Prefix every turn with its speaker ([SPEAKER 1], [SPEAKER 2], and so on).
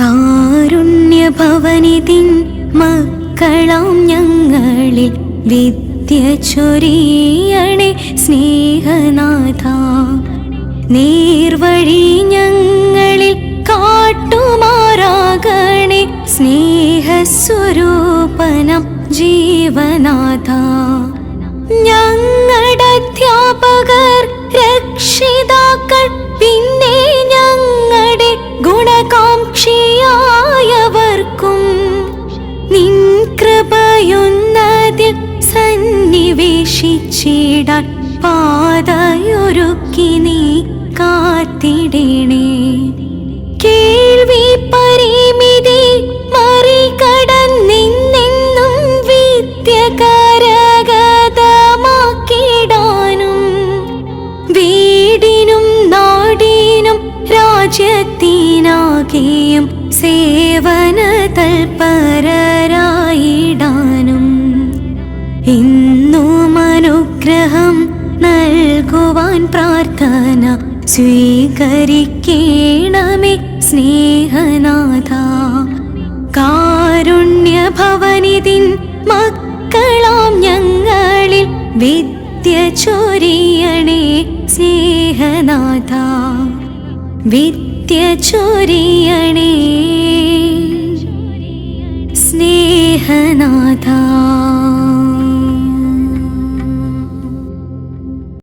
[SPEAKER 1] കാരുണ്യഭവനിതിൻ മക്കളാം ഞങ്ങളിൽ വിദ്യ ചൊരിയണേ സ്നേഹനാഥ. നേർവഴി ഞങ്ങളിൽ കാട്ടുമാറാകണേ സ്നേഹസ്വരൂപനം ജീവനാഥ. കൃപയൊന്നതിൽ സന്നിവേശിച്ചിടാൻ പാതയൊരുക്കി നീ കാത്തിടണേ. കേൾവി പരിമിതി മറികടന്നിന്നെന്നും വിദ്യ കരഗതമാക്കിടാനും വീടിനും നാടിനും രാജ്യത്തിനാകെയും സേവന തൽപരരായിടാനും ഇന്നും അനുഗ്രഹം നൽകുവാൻ പ്രാർത്ഥന സ്വീകരിക്കണമേ സ്നേഹനാഥ. കാരുണ്യഭവനിതിൻ മക്കളാം ഞങ്ങളിൽ വിദ്യ ചൊരിയണേ സ്നേഹനാഥ. വിദ്യ ചൊരിയണേ സ്നേഹനാഥ.